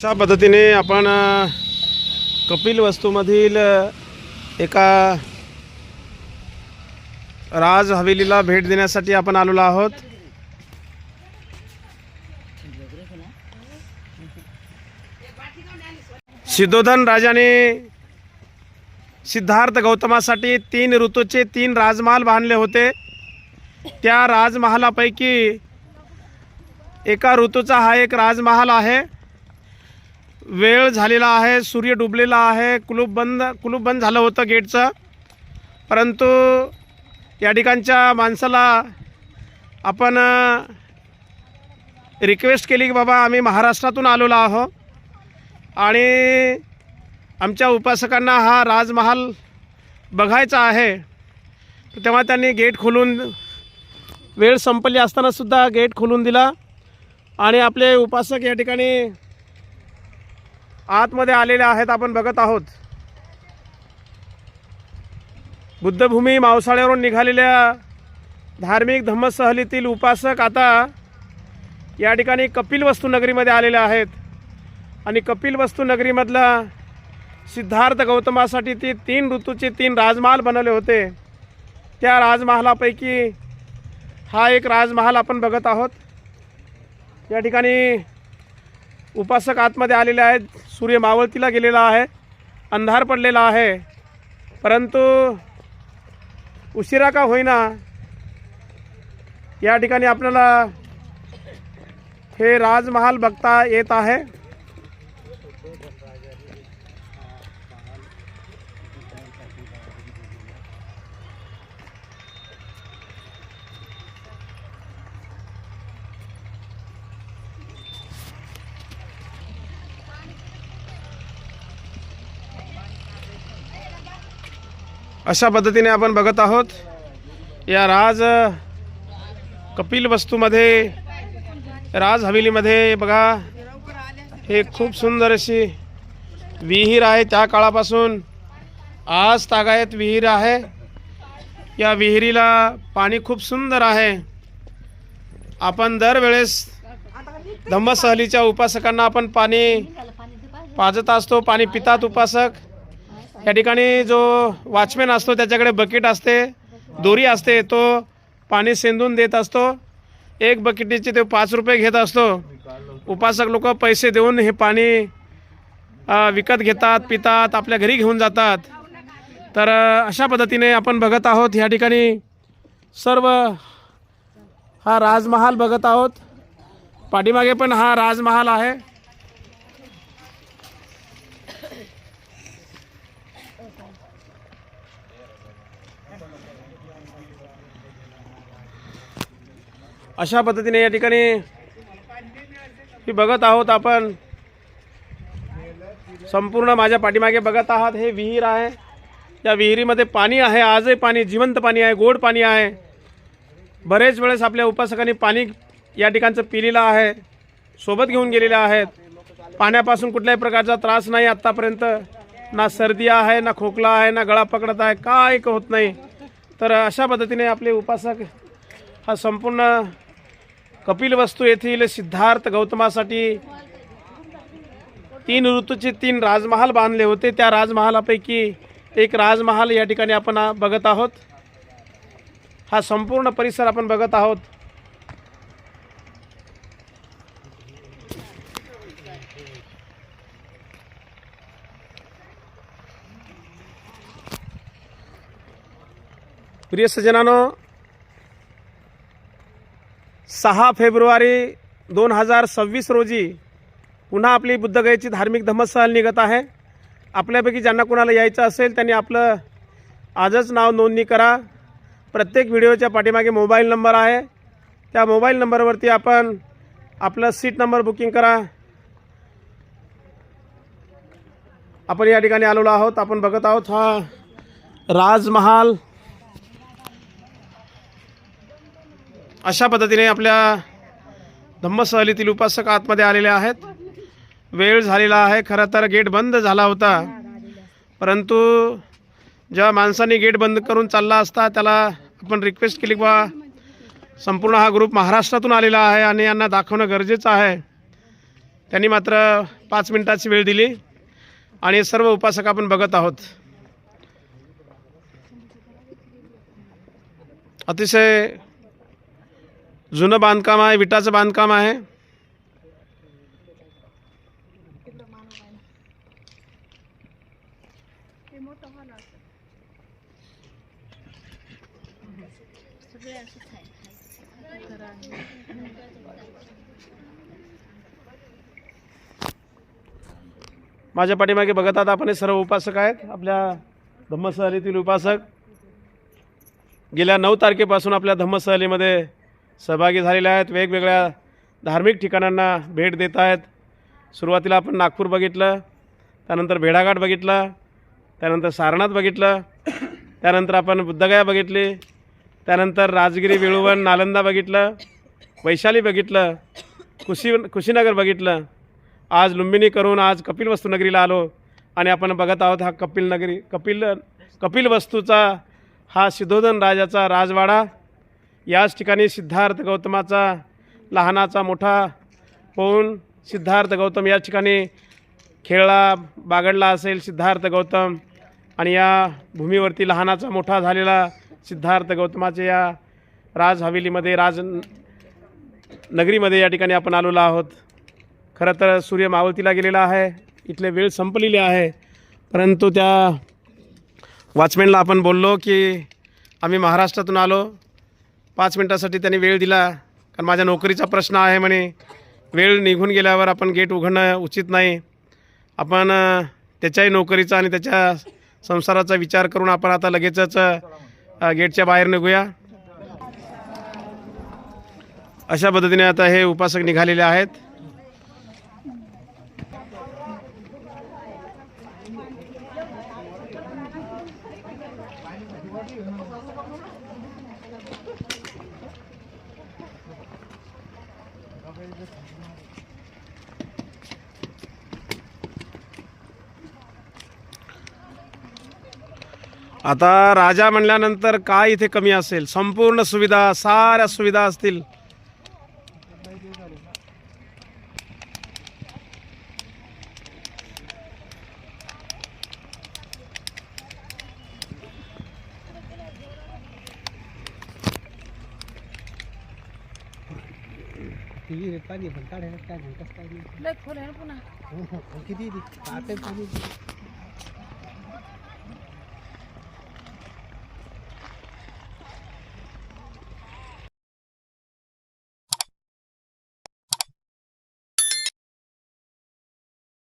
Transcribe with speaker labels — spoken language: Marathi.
Speaker 1: अशा पद्धतीने आपण कपिल वस्तूमधील एका राज हवेलीला भेट देण्यासाठी आपण आलेलो आहोत. सिद्धोधन राजाने सिद्धार्थ गौतमासाठी तीन ऋतूचे तीन राजमहाल बांधले होते. त्या राजमहालापैकी एका ऋतूचा हा एक राजमहाल आहे. वेळ झालेला आहे सूर्य डुबलेला आहे कुलूप बंद कुलूप बंद झालं होतं गेटचं. परंतु या ठिकाणच्या माणसाला आपण रिक्वेस्ट केली की बाबा आम्ही महाराष्ट्रातून आलेलो आहो आणि आमच्या उपासकांना हा राजमहाल बघायचा आहे. तेव्हा त्यांनी गेट खोलून वेळ संपली असतानासुद्धा गेट खोलून दिला. आणि आपले उपासक या ठिकाणी आतमध्ये आलेले आहेत आपण बघत आहोत. बुद्धभूमी मावसाळ्यावरून निघालेल्या धार्मिक धम्मसहलीतील उपासक आता या ठिकाणी कपिल वस्तूनगरीमध्ये आलेल्या आलेले आहेत. आणि कपिल वस्तूनगरीमधला सिद्धार्थ गौतमासाठी ती तीन ऋतूचे तीन राजमहाल बनवले होते. त्या राजमहालापैकी हा एक राजमहाल आपण बघत आहोत. या ठिकाणी उपासक आतमध्ये आलेले आहेत. सूर्य मावळतीला गेलेला आहे. अंधार पडलेला आहे. परंतु उशिरा का होईना या ठिकाणी आपल्याला हे राजमहाल बघता येत आहे. अशा पद्धतीने आपण बघत आहोत. या राज कपिल वस्तूमध्ये राज हवेलीमध्ये बघा हे खूप सुंदर अशी विहीर आहे. त्या काळापासून आज तागायत विहीर आहे. या विहिरीला पाणी खूप सुंदर आहे. आपण दरवेळेस धम्मसहलीच्या उपासकांना आपण पाणी पाजत असतो पाणी पितात उपासक. या ठिकाणी जो वॉचमॅन असतो त्याच्याकडे बकेट असते दोरी असते तो पाणी शेंदून देत असतो. एक बकेटीचे ते पाच रुपये घेत असतो. उपासक लोक पैसे देऊन हे पाणी विकत घेतात पितात आपल्या घरी घेऊन जातात. तर अशा पद्धतीने आपण बघत आहोत या ठिकाणी सर्व हा राजमहाल बघत आहोत. पाठीमागे पण हा राजमहाल आहे. अशा पद्धतीने या ठिकाणी ही बघत आहोत आपण. संपूर्ण माझ्या पाठीमागे बघत आहात. हे विहीर आहे. या विहिरीमध्ये पाणी आहे. आजही पाणी जिवंत पाणी आहे. गोड पाणी आहे. बरेच वेळेस आपल्या उपासकांनी पाणी या ठिकाणचं पिलेलं आहे. सोबत घेऊन गेलेलं आहेत. पाण्यापासून कुठल्याही प्रकारचा त्रास नाही आत्तापर्यंत ना सर्दी आहे ना खोकला आहे ना गळा पकडत आहे. काय होत नाही. तर अशा पद्धतीने आपले उपासक हा संपूर्ण कपिल वस्तू येथील सिद्धार्थ गौतमासाठी तीन ऋतूचे तीन राजमहाल बांधले होते. त्या राजमहालापैकी एक राजमहाल या ठिकाणी आपण बघत आहोत. हा संपूर्ण परिसर आपण बघत आहोत. प्रिय सज्जनानो सहा फेब्रुवारी दोन हजार सव्वीस रोजी पुन्हा आपली बुद्धगयेची धार्मिक धम्मसहल निघत आहे. आपल्यापैकी ज्यांना कोणाला यायचं असेल त्यांनी आपलं आजच नाव नोंदणी करा. प्रत्येक व्हिडिओच्या पाठीमागे मोबाईल नंबर आहे. त्या मोबाईल नंबरवरती आपण आपलं सीट नंबर बुकिंग करा. आपण या ठिकाणी आलेलो आहोत. आपण बघत आहोत हा राजमहाल अशा पद्धतीने आपल्या धम्मसहलीतील उपासक आतमध्ये आलेले आहेत. वेळ झालेला आहे. खरं तर गेट बंद झाला होता. परंतु ज्या माणसाने गेट बंद करून चालला असता त्याला आपण रिक्वेस्ट केली बा संपूर्ण हा ग्रुप महाराष्ट्रातून आलेला आहे आणि यांना दाखवणं गरजेचं आहे. त्यांनी मात्र पाच मिनिटाची वेळ दिली आणि सर्व उपासक आपण बघत आहोत. अतिशय जुनं बांधकाम आहे विटाचं बांधकाम आहे. माझ्या पाठीमागे बघत आहात आपण हे सर्व उपासक आहेत आपल्या धम्मसहलीतील उपासक. गेल्या नऊ तारखेपासून आपल्या धम्मसहलीमध्ये सहभागी झालेल्या आहेत. वेगवेगळ्या धार्मिक ठिकाणांना भेट देत आहेत. सुरुवातीला आपण नागपूर बघितलं त्यानंतर भेडाघाट बघितलं त्यानंतर सारनाथ बघितलं त्यानंतर आपण बुद्धगया बघितली त्यानंतर राजगिरी वेळुवन नालंदा बघितलं वैशाली बघितलं कुशी कुशीनगर बघितलं. आज लुंबिनी करून आज कपिल वस्तूनगरीला आलो आणि आपण बघत आहोत हा कपिल नगरी कपिल कपिल वस्तूचा हा सिद्धोधन राजाचा राजवाडा. याच ठिकाणी सिद्धार्थ गौतमाचा लहानाचा मोठा होऊन सिद्धार्थ गौतम या ठिकाणी खेळला बागडला असेल सिद्धार्थ गौतम आणि या भूमीवरती लहानाचा मोठा झालेला सिद्धार्थ गौतमाच्या या राज हवेलीमध्ये राज नगरीमध्ये या ठिकाणी आपण आलेलो आहोत. खरं तर सूर्य मावळतीला गेलेला आहे इथले वेळ संपलेली आहे परंतु त्या वॉचमॅनला आपण बोललो की आम्ही महाराष्ट्रातून आलो. पाच मिनटासाठी त्यांनी वेळ दिला. कारण माझ्या नोकरीचा प्रश्न आहे म्हणे. वेळ निघून गेल्यावर आपण गेट उघडणं उचित नाही. आपण त्याच्याही नोकरीचा आणि त्याच्या संसाराचा विचार करून आपण आता लगेचच गेटच्या बाहेर निघूया. अशा पद्धतीने आता हे उपासक निघालेले आहेत. आता राजा म्हणल्यानंतर काय इथे कमी असेल? संपूर्ण सुविधा साऱ्या सुविधा असतील.
Speaker 2: ती पाणी पण काढायला काय नाही कसं काय नाही.
Speaker 3: लय खोल आहे ना पुन्हा.
Speaker 2: किती पाणी